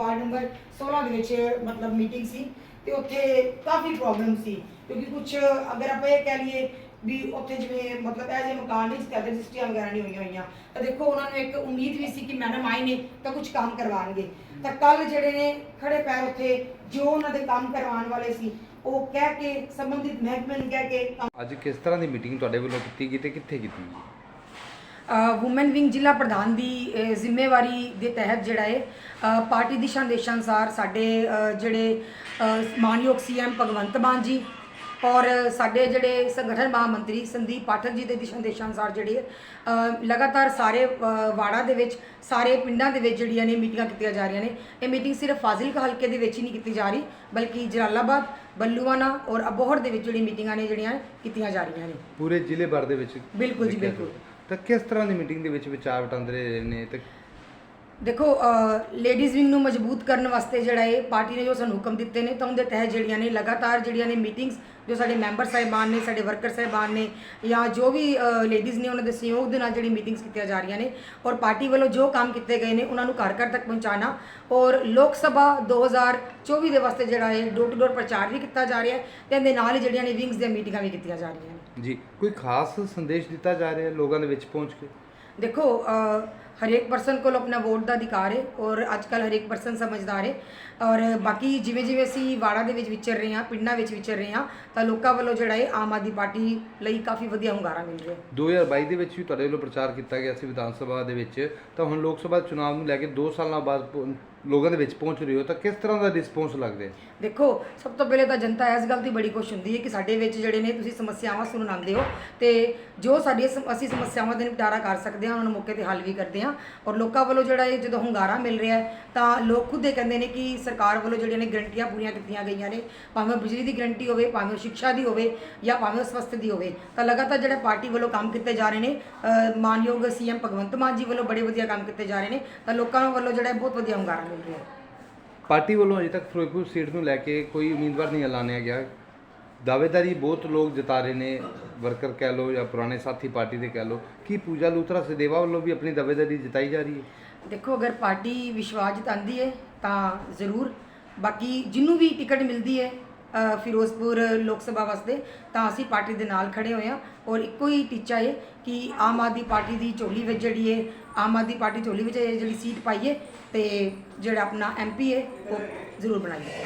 Ward number 16 ਦੇ ਵਿੱਚ, ਮਤਲਬ ਮੀਟਿੰਗ ਸੀ ਤੇ ਉੱਥੇ ਕਾਫੀ ਪ੍ਰੋਬਲਮ ਸੀ ਕਿਉਂਕਿ ਕੁਝ ਅਗਰ ਆਪਾਂ ਇਹ ਕਹਿ ਲਈਏ ਵੀ ਉੱਥੇ ਜਿਵੇਂ ਮਤਲਬ ਇਹ ਜੇ ਮਕਾਨ ਨਹੀਂ ਸੀ ਰਜਿਸਟਰੀਆਂ ਵਗੈਰਾ ਨਹੀਂ ਹੋਈਆਂ ਹੋਈਆਂ। ਤਾਂ ਦੇਖੋ, ਉਹਨਾਂ ਨੂੰ ਇੱਕ ਉਮੀਦ ਵੀ ਸੀ ਕਿ ਮੈਡਮ ਆਏ ਨੇ ਤਾਂ ਕੁਝ ਕੰਮ ਕਰਵਾਉਣਗੇ। ਤਾਂ ਕੱਲ ਜਿਹੜੇ ਨੇ ਖੜੇ ਪੈਰ ਉੱਥੇ, ਜੋ ਉਹਨਾਂ ਦੇ ਕੰਮ ਕਰਵਾਉਣ ਵਾਲੇ ਸੀ, ਉਹ ਕਹਿ ਕੇ ਸੰਬੰਧਿਤ ਮਹਿਕਮੇ ਨੂੰ ਕਹਿ ਕੇ ਅੱਜ ਕਿਸ ਤਰ੍ਹਾਂ ਦੀ ਮੀਟਿੰਗ ਤੁਹਾਡੇ ਵੱਲੋਂ ਕੀਤੀ ਗਈ ਤੇ ਕਿੱਥੇ ਕੀਤੀ ਗਈ? ਵੂਮਨ ਵਿੰਗ ਜ਼ਿਲ੍ਹਾ ਪ੍ਰਧਾਨ ਦੀ ਅ, ਜ਼ਿੰਮੇਵਾਰੀ ਦੇ ਤਹਿਤ ਜਿਹੜਾ ਹੈ ਅ, ਪਾਰਟੀ ਦਿਸ਼ਾ ਨਿਰਦੇਸ਼ਾਂ ਅਨੁਸਾਰ ਸਾਡੇ ਅ, ਜਿਹੜੇ ਅ, ਮਾਨਯੋਗ ਸੀਐਮ ਭਗਵੰਤ ਮਾਨ ਜੀ ਔਰ ਸਾਡੇ ਜਿਹੜੇ ਸੰਗਠਨ ਮਹਾਮੰਤਰੀ ਸੰਦੀਪ ਪਾਠਕ ਜੀ ਦੇ ਦਿਸ਼ਾ ਨਿਰਦੇਸ਼ਾਂ ਅਨੁਸਾਰ ਜਿਹੜੇ ਅ, ਲਗਾਤਾਰ ਸਾਰੇ ਅ, ਵਾਰਡਾਂ ਦੇ ਵਿੱਚ ਸਾਰੇ ਪਿੰਡਾਂ ਦੇ ਵਿੱਚ ਜਿਹੜੀਆਂ ਨੇ ਮੀਟਿੰਗਾਂ ਕੀਤੀਆਂ ਜਾ ਰਹੀਆਂ ਨੇ ਇਹ ਮੀਟਿੰਗ ਸਿਰਫ ਫਾਜ਼ਿਲਕਾ ਹਲਕੇ ਦੇ ਵਿੱਚ ਹੀ ਨਹੀਂ ਕੀਤੀ ਜਾ ਰਹੀ ਬਲਕਿ ਜਲਾਲਾਬਾਦ ਬੱਲੂਆਣਾ ਔਰ ਅਬੋਹਰ ਦੇ ਵਿੱਚ ਜਿਹੜੀ ਮੀਟਿੰਗਾਂ ਨੇ ਜਿਹੜੀਆਂ ਕੀਤੀਆਂ ਜਾ ਰਹੀਆਂ ਨੇ ਪੂਰੇ ਜ਼ਿਲ੍ਹੇ ਭਰ ਦੇ ਵਿੱਚ ਬਿਲਕੁਲ ਜੀ, ਬਿਲਕੁਲ। ਤਾਂ ਕਿਸ ਤਰ੍ਹਾਂ ਦੀ ਮੀਟਿੰਗ ਦੇ ਵਿੱਚ ਵਿਚਾਰ ਵਟਾਂਦਰੇ ਰਹੇ ਨੇ ਤੇ ਦੇਖੋ ਲੇਡੀਜ਼ ਵਿੰਗ ਨੂੰ ਮਜ਼ਬੂਤ ਕਰਨ ਵਾਸਤੇ ਜਿਹੜਾ ਇਹ ਪਾਰਟੀ ਨੇ ਜੋ ਸਾਨੂੰ ਹੁਕਮ ਦਿੱਤੇ ਨੇ, ਤਾਂ ਉਹਦੇ ਤਹਿਤ ਜਿਹੜੀਆਂ ਨੇ, ਲਗਾਤਾਰ ਜਿਹੜੀਆਂ ਨੇ ਮੀਟਿੰਗਸ ਜੋ ਸਾਡੇ ਮੈਂਬਰ ਸਾਹਿਬਾਨ ਨੇ, ਸਾਡੇ ਵਰਕਰ ਸਾਹਿਬਾਨ ਨੇ, ਜਾਂ ਜੋ ਵੀ ਲੇਡੀਜ਼ ਨੇ ਉਹਨਾਂ ਦੇ ਸਹਿਯੋਗ ਦੇ ਨਾਲ ਜਿਹੜੀ ਮੀਟਿੰਗਸ ਕੀਤੀਆਂ ਜਾ ਰਹੀਆਂ ਨੇ, ਔਰ ਪਾਰਟੀ ਵੱਲੋਂ ਜੋ ਕੰਮ ਕੀਤੇ ਗਏ ਨੇ, ਉਹਨਾਂ ਨੂੰ ਘਰ ਘਰ ਤੱਕ ਪਹੁੰਚਾਉਣਾ, ਔਰ ਲੋਕ ਸਭਾ 2024 ਦੇ ਵਾਸਤੇ ਜਿਹੜਾ ਹੈ ਡੋਰ ਟੂ ਡੋਰ ਪ੍ਰਚਾਰ ਵੀ ਕੀਤਾ ਜਾ ਰਿਹਾ ਹੈ, ਤੇ ਇਹਦੇ ਨਾਲ ਹੀ ਜਿਹੜੀਆਂ ਨੇ ਵਿੰਗਸ ਦੀਆਂ ਮੀਟਿੰਗਾਂ ਵੀ ਕੀਤੀਆਂ ਜਾ ਰਹੀਆਂ ਨੇ। ਜੀ, ਕੋਈ ਖਾਸ ਸੰਦੇਸ਼ ਦਿੱਤਾ ਜਾ ਰਿਹਾ ਲੋਕਾਂ ਦੇ ਵਿੱਚ ਪਹੁੰਚ ਕੇ? ਦੇਖੋ ਅ, ਹਰੇਕ ਪਰਸਨ ਕੋਲ ਆਪਣਾ ਵੋਟ ਦਾ ਅਧਿਕਾਰ ਹੈ ਔਰ ਅੱਜ ਕੱਲ ਹਰੇਕ ਪਰਸਨ ਸਮਝਦਾਰ ਹੈ। ਔਰ ਬਾਕੀ ਜਿਵੇਂ ਜਿਵੇਂ ਅਸੀਂ ਵਾੜਾ ਦੇ ਵਿੱਚ ਵਿਚਰ ਰਹੇ ਹਾਂ ਪਿੰਡਾਂ ਵਿੱਚ ਵਿਚਰ ਰਹੇ ਹਾਂ ਤਾਂ ਲੋਕਾਂ ਵੱਲੋਂ ਜਿਹੜਾ ਹੈ ਆਮ ਆਦਮੀ ਪਾਰਟੀ ਲਈ ਕਾਫੀ ਵਧੀਆ ਹੁੰਗਾਰਾ ਮਿਲ ਰਿਹਾ ਹੈ। 2022 ਦੇ ਵਿੱਚ ਵੀ ਤੁਹਾਡੇ ਵੱਲੋਂ ਪ੍ਰਚਾਰ ਕੀਤਾ ਗਿਆ ਸੀ ਵਿਧਾਨ ਸਭਾ ਦੇ ਵਿੱਚ। ਤਾਂ ਹੁਣ ਲੋਕ ਸਭਾ ਚੁਣਾਵ ਨੂੰ ਲੈ ਕੇ 2 ਸਾਲਾਂ ਬਾਅਦ ਲੋਕਾਂ ਦੇ ਵਿੱਚ ਪਹੁੰਚ ਰਹੇ ਹੋ ਤਾਂ ਕਿਸ ਤਰ੍ਹਾਂ ਦਾ ਰਿਸਪੌਂਸ ਲੱਗਦਾ ਹੈ ਦੇਖੋ ਸਭ ਤੋਂ ਪਹਿਲੇ ਤਾਂ ਜਨਤਾ ਇਸ ਗੱਲ ਦੀ ਬੜੀ ਖੁਸ਼ ਹੁੰਦੀ ਹੈ ਕਿ ਸਾਡੇ ਵਿੱਚ ਜਿਹੜੇ ਨੇ ਤੁਸੀਂ ਸਮੱਸਿਆਵਾਂ ਸੁਣਾਉਂਦੇ ਹੋ ਤੇ ਜੋ ਸਾਡੀਆਂ ਸਮ- ਅਸੀਂ ਸਮੱਸਿਆਵਾਂ ਦਾ ਨਿਪਟਾਰਾ ਕਰ ਸਕਦੇ ਹਾਂ ਉਹਨਾਂ ਨੂੰ ਮੌਕੇ ਤੇ ਹੱਲ ਵੀ ਕਰਦੇ ਹਾਂ ਔਰ ਲੋਕਾਂ ਵੱਲੋਂ ਜਿਹੜਾ ਇਹ ਜਦੋਂ ਹੁੰਗਾਰਾ ਮਿਲ ਰਿਹਾ ਹੈ ਤਾਂ ਲੋਕ ਖੁਦ ਇਹ ਕਹਿੰਦੇ ਨੇ ਕਿ ਸਰਕਾਰ ਵੱਲੋਂ ਜਿਹੜੀਆਂ ਨੇ ਗਰੰਟੀਆਂ ਪੂਰੀਆਂ ਕੀਤੀਆਂ ਗਈਆਂ ਨੇ ਭਾਵੇਂ ਉਹ ਬਿਜਲੀ ਦੀ ਗਰੰਟੀ ਹੋਵੇ ਭਾਵੇਂ ਉਹ ਸਿੱਖਿਆ ਦੀ ਹੋਵੇ ਜਾਂ ਭਾਵੇਂ ਉਹ ਸਵਸਥ ਦੀ ਹੋਵੇ ਤਾਂ ਲਗਾਤਾਰ ਜਿਹੜੇ ਪਾਰਟੀ ਵੱਲੋਂ ਕੰਮ ਕੀਤੇ ਜਾ ਰਹੇ ਨੇ ਅ, ਮਾਨਯੋਗ ਸੀਐਮ ਭਗਵੰਤ ਮਾਨ ਜੀ ਵੱਲੋਂ ਬੜੇ ਵਧੀਆ ਕੰਮ ਕੀਤੇ ਜਾ ਰਹੇ ਨੇ ਤਾਂ ਲੋਕਾਂ ਵੱਲੋਂ ਜਿਹੜਾ ਹੈ ਬਹੁਤ ਵਧੀਆ ਹੁੰਗਾਰਾ ਮਿਲ ਰਿਹਾ। ਹੈ ਪਾਰਟੀ ਵੱਲੋਂ ਅਜੇ ਤੱਕ ਫਿਰੋਜ਼ਪੁਰ ਸੀਟ ਨੂੰ ਲੈ ਕੇ ਕੋਈ ਉਮੀਦਵਾਰ ਨਹੀਂ ਐਲਾਨਿਆ ਗਿਆ। ਦਾਅਵੇਦਾਰੀ ਬਹੁਤ ਲੋਕ ਜਤਾ ਰਹੇ ਨੇ ਵਰਕਰ ਕਹਿ ਲਓ ਜਾਂ ਪੁਰਾਣੇ ਸਾਥੀ ਪਾਰਟੀ ਦੇ ਕਹਿ ਲਓ। ਕੀ ਪੂਜਾ ਲੂਥਰਾ ਸਦੇਵਾ ਵੱਲੋਂ ਵੀ ਆਪਣੀ ਦਾਅਵੇਦਾਰੀ ਜਤਾਈ ਜਾ ਰਹੀ ਹੈ? ਦੇਖੋ ਅਗਰ ਪਾਰਟੀ ਵਿਸ਼ਵਾਸ ਜਤਾਉਂਦੀ ਹੈ ਤਾਂ ਜ਼ਰੂਰ। ਬਾਕੀ ਜਿਹਨੂੰ ਵੀ ਟਿਕਟ ਮਿਲਦੀ ਹੈ ਫਿਰੋਜ਼ਪੁਰ ਲੋਕ ਸਭਾ ਵਾਸਤੇ, ਤਾਂ ਅਸੀਂ ਪਾਰਟੀ ਦੇ ਨਾਲ ਖੜੇ ਹੋਏ ਹਾਂ। ਔਰ ਇੱਕੋ ਹੀ ਟੀਚਾ ਹੈ ਕਿ ਆਮ ਆਦਮੀ ਪਾਰਟੀ ਦੀ ਝੋਲੀ ਵਿੱਚ ਜਿਹੜੀ ਹੈ ਆਮ ਆਦਮੀ ਪਾਰਟੀ ਝੋਲੀ ਵਿੱਚ ਜਿਹੜੀ ਸੀਟ ਪਾਈਏ ਤੇ ਜਿਹੜਾ ਆਪਣਾ ਐਮਪੀ ਹੈ, ਉਹ ਜ਼ਰੂਰ ਬਣਾਈਏ